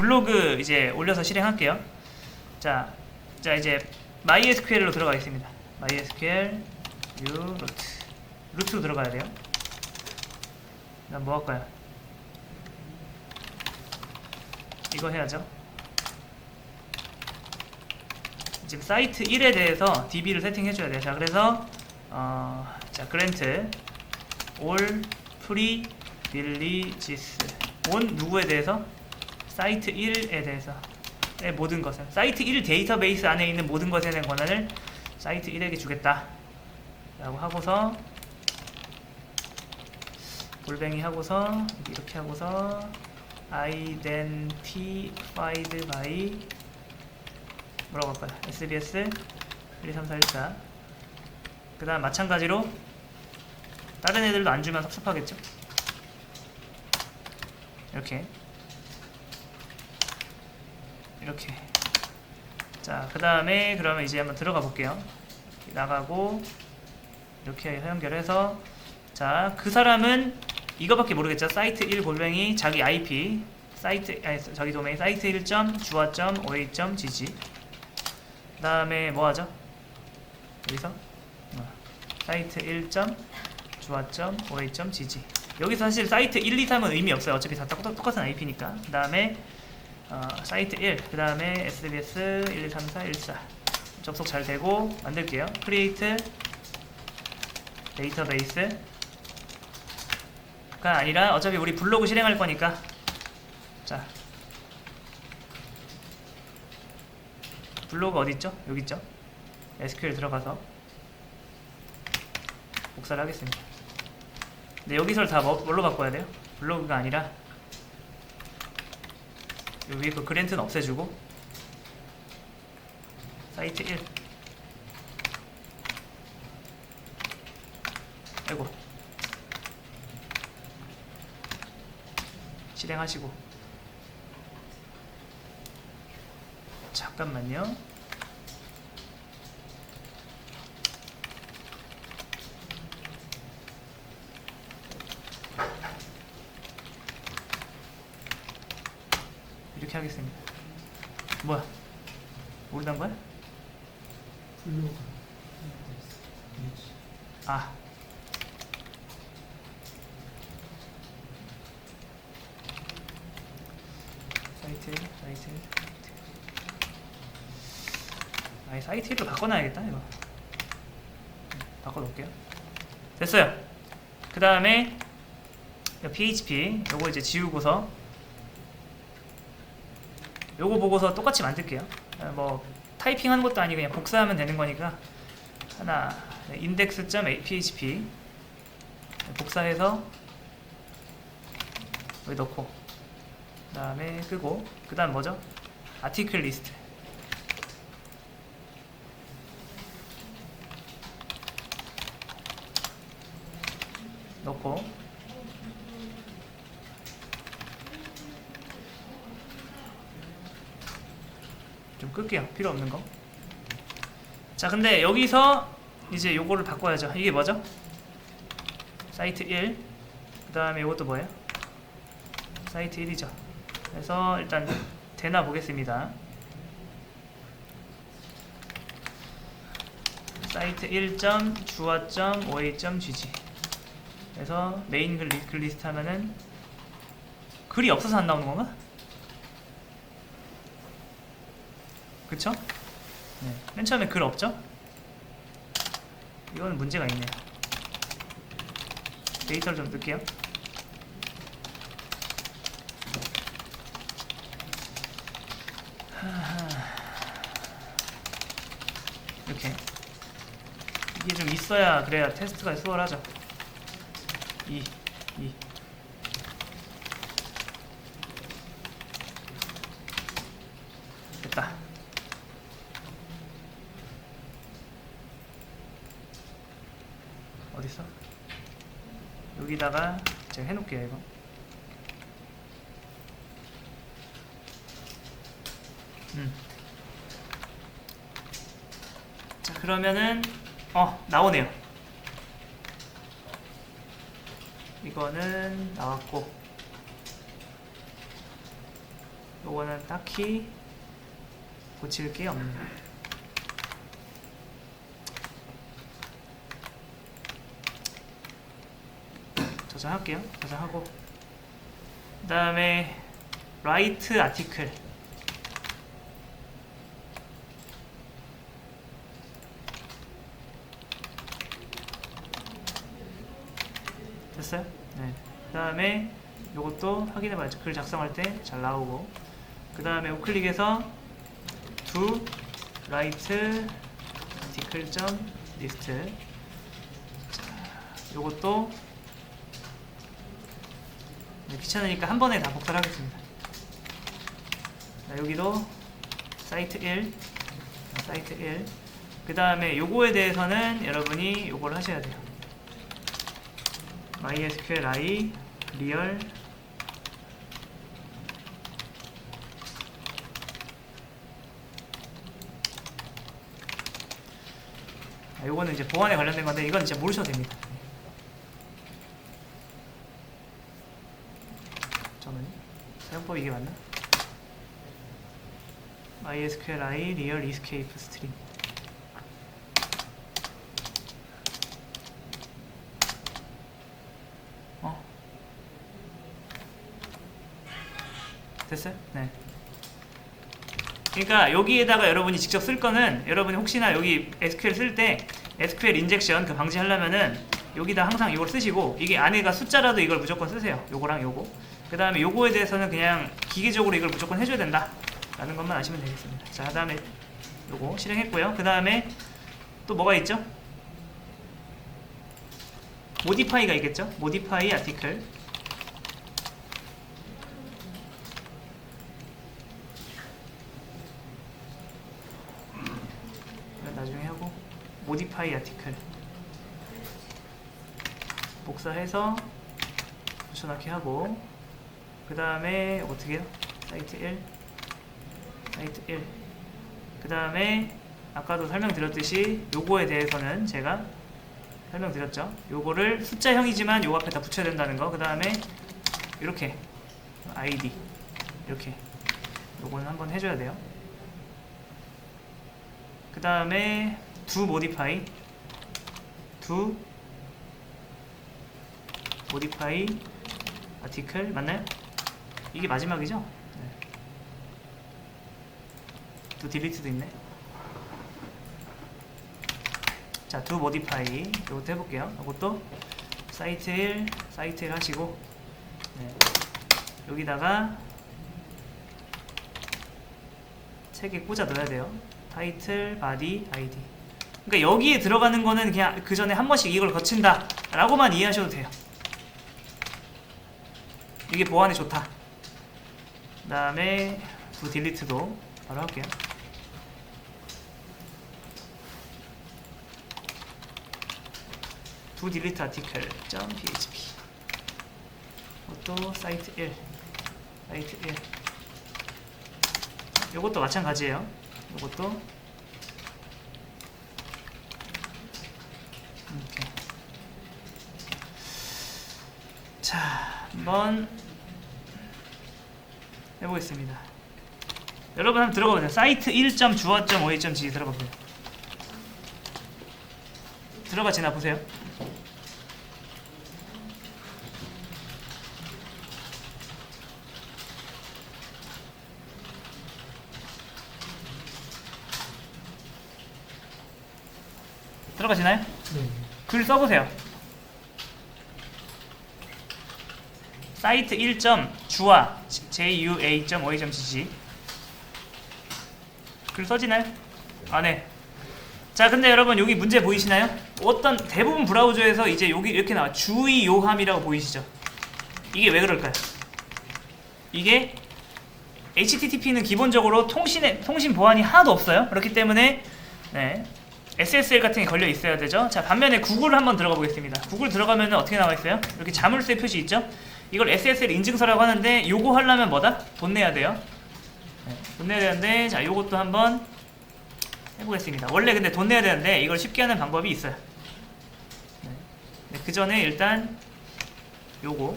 블로그 이제 올려서 실행할게요. 자, 자 이제 MySQL로 들어가겠습니다. MySQL new root 루트로 들어가야 돼요. 그다음 뭐 할까요? 이거 해야죠. 지금 사이트 1에 대해서 DB를 세팅해 줘야 돼요. 자, 그래서 어, 자, grant all privileges 온 누구에 대해서 사이트 1에 대해서 의 모든 것을 사이트 1 데이터베이스 안에 있는 모든 것에 대한 권한을 사이트 1에게 주겠다 라고 하고서 골뱅이 하고서 이렇게 하고서 identified by 뭐라고 할까요? SBS 1, 2, 3, 4, 1, 4. 그 다음 마찬가지로 다른 애들도 안 주면 섭섭하겠죠? 이렇게 이렇게. 자 그 다음에 그러면 이제 한번 들어가 볼게요. 나가고 이렇게 연결해서. 자 그 사람은 이거밖에 모르겠죠. 사이트 1 골뱅이 자기 IP 사이트 아니 저기 도메인 사이트 1. 주화.oa.gg 그 다음에 뭐 하죠? 여기서? 어, 사이트 1. 주화.oa.gg 여기서 사실 사이트 1, 2, 3은 의미 없어요. 어차피 다 똑- 똑같은 IP니까. 그 다음에 어, 사이트 1, 그 다음에 SBS 1, 2, 3, 4, 1, 4 접속 잘 되고 만들게요 create 데이터베이스가 아니라 어차피 우리 블로그 실행할 거니까 자 블로그 어디 있죠? 여기 있죠? SQL 들어가서 복사를 하겠습니다. 근데 여기서 다 뭐- 뭘로 바꿔야 돼요? 블로그가 아니라 요 위에 그 그랜트는 없애주고. 사이트 1 아이고. 실행하시고. 잠깐만요 이렇게 하겠습니다. 뭐야? 모르던 거야? 아. 사이트 사이트. 아니 사이트 1로 바꿔놔야겠다 이거. 바꿔놓을게요. 됐어요. 그 다음에 PHP 요거 이제 지우고서 요거 보고서 똑같이 만들게요. 아, 뭐 타이핑하는 것도 아니고 그냥 복사하면 되는 거니까. 하나 index.php 복사해서 여기 넣고 그 다음에 끄고 그 다음 뭐죠? 아티클 리스트 넣고 좀 끌게 요. 필요 없는 거. 자 근데 여기서 이제 요거를 바꿔야죠. 이게 뭐죠? 사이트 1 그 다음에 이것도 뭐예요? 사이트 1이죠. 그래서 일단 되나 보겠습니다. 사이트 1.주화.oa.gg 그래서 메인 글, 리- 글 리스트 하면은 글이 없어서 안 나오는 건가? 그쵸? 네. 맨 처음에 글 없죠? 이거는 문제가 있네요. 데이터를 좀 넣을게요. 이렇게 이게 좀 있어야 그래야 테스트가 수월하죠. 2, 2. 됐다. 어딨어? 여기다가 제가 해놓을게요 이거 음. 자 그러면은 어 나오네요 이거는 나왔고 그거는 딱히 고칠 게 없네요. 저장할게요. 저장하고 그 다음에 라이트 아티클 됐어요? 네. 그 다음에 요것도 확인해봐야죠. 글 작성할 때 잘 나오고 그 다음에 우클릭해서 do write article 점 list 자, 요것도 네, 귀찮으니까 한 번에 다 복사를 하겠습니다. 자, 여기도 사이트 1 사이트 1 그 다음에 요거에 대해서는 여러분이 요걸 하셔야 돼요. MySQLi 리얼 아, 요거는 이제 보안에 관련된 건데 이건 진짜 모르셔도 됩니다. 저는 사용법이 이게 맞나? MySQLi 리얼 escape string 어 됐어요? 네. 그러니까 여기에다가 여러분이 직접 쓸 거는 여러분이 혹시나 여기 SQL 쓸 때 SQL 인젝션 그 방지하려면은 여기다 항상 이걸 쓰시고 이게 안에가 숫자라도 이걸 무조건 쓰세요. 요거랑 요거. 그 다음에 요거에 대해서는 그냥 기계적으로 이걸 무조건 해줘야 된다. 라는 것만 아시면 되겠습니다. 자, 그 다음에 요거 실행했고요. 그 다음에 또 뭐가 있죠? 모디파이가 있겠죠? 모디파이 아티클. 나중에 하고 모디파이 아티클 복사해서 붙여넣기 하고 그 다음에 어떻게 해요? 사이트 1 사이트 1그 다음에 아까도 설명드렸듯이 요거에 대해서는 제가 설명드렸죠. 요거를 숫자형이지만 요 앞에 다 붙여야 된다는 거그 다음에 이렇게 아이디. 이렇게. 요거는 한번 해줘야 돼요. 그 다음에 do modify. do modify article 맞나요? 이게 마지막이죠? 네. do delete도 있네 자 do modify 이것도 해볼게요 이것도 사이트 1 사이트 1 하시고 네. 여기다가 세개 꽂아 넣어야 돼요 타이틀, 바디, 아이디. 그러니까 여기에 들어가는 거는 그냥 그 전에 한 번씩 이걸 거친다 라고만 이해하셔도 돼요. 이게 보안에 좋다. 그 다음에 부 딜리트도 바로 할게요. 부 딜리트 아티클 .php 이것도 사이트 1 사이트 1 이것도 마찬가지예요. 이것도 이렇게 자 한번 해보겠습니다 여러분 한번 들어가 보세요 사이트 1.주어.5.g 들어가 보세요 들어가 지나 보세요 들어가시나요? 네. 글 써보세요. 사이트 1. 주화 jua.oa.gg 글 써지나요? 아 네. 자 근데 여러분 여기 문제 보이시나요? 어떤 대부분 브라우저에서 이제 여기 이렇게 나와 주의 요함이라고 보이시죠? 이게 왜 그럴까요? 이게 HTTP는 기본적으로 통신에 통신 보안이 하나도 없어요. 그렇기 때문에 네. SSL 같은 게 걸려 있어야 되죠. 자, 반면에 구글 한번 들어가 보겠습니다. 구글 들어가면 어떻게 나와 있어요? 이렇게 자물쇠 표시 있죠? 이걸 SSL 인증서라고 하는데 요거 하려면 뭐다? 돈 내야 돼요. 네, 돈 내야 되는데 자, 요것도 한번 해보겠습니다. 원래 근데 돈 내야 되는데 이걸 쉽게 하는 방법이 있어요. 네, 그 전에 일단 요거